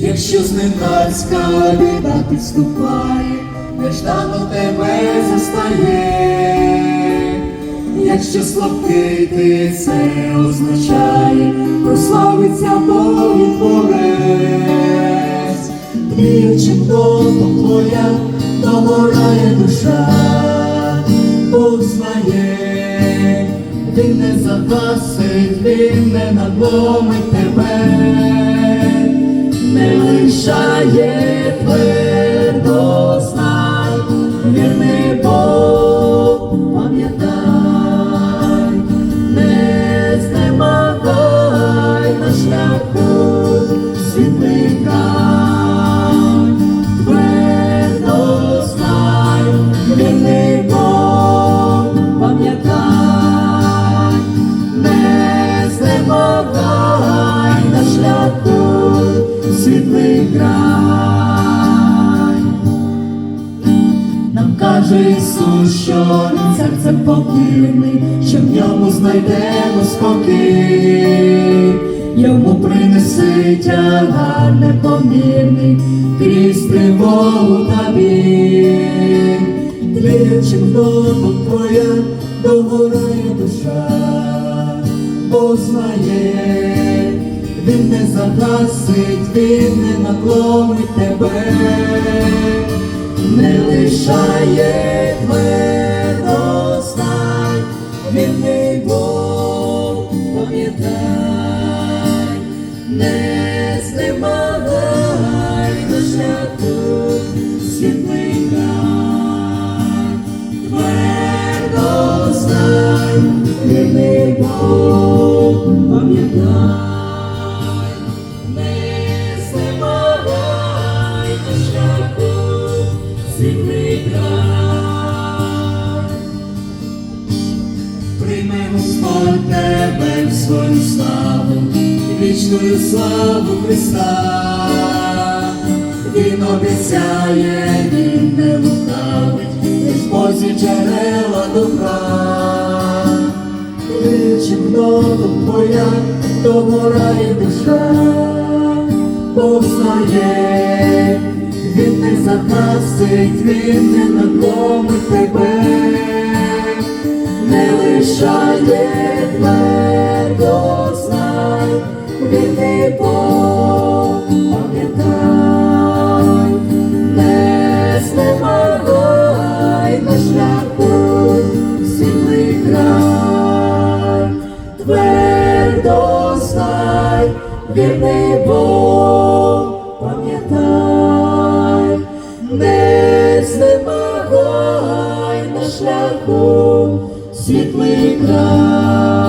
якщо зненацька біда підступає, неждано тебе застає, якщо слабкий ти це означає, прославиться Бог і творець, Тліючим дотом твоя догорає душа, Бог знає, він не загасить, він не надломить тебе, лишає твердо знай, вірний Бог, пам'ятай, не знемагай на шляху світлий край, твердо знай, вірний Бог, пам'ятай, не знемагай на шляху Ісус, що він серцем покірний, що в ньому знайдемо спокій, йому принеси тягар непомірний, крізь тривогу та біль, тліючим домом твоя догорає душа, познає, він не загасить, він не наклонить тебе не лишає знай, вірний Бог, пам'ятай, не знемагай на шляху світлий край, твердо знай, вірний Бог, пам'ятай. Прийме Господь тебе в свою славу, вічною славу Христа. Він обіцяє, він не лукавить, лиш Бозі джерела добра. Кличем дотом твоя, догорає душа, Бог знає, він не загасить, він не надломить тебе, твердо знай, не Бог, пам'ятай, не знемагай на шляху світлий твердо знай, вірний Бог, світлий край.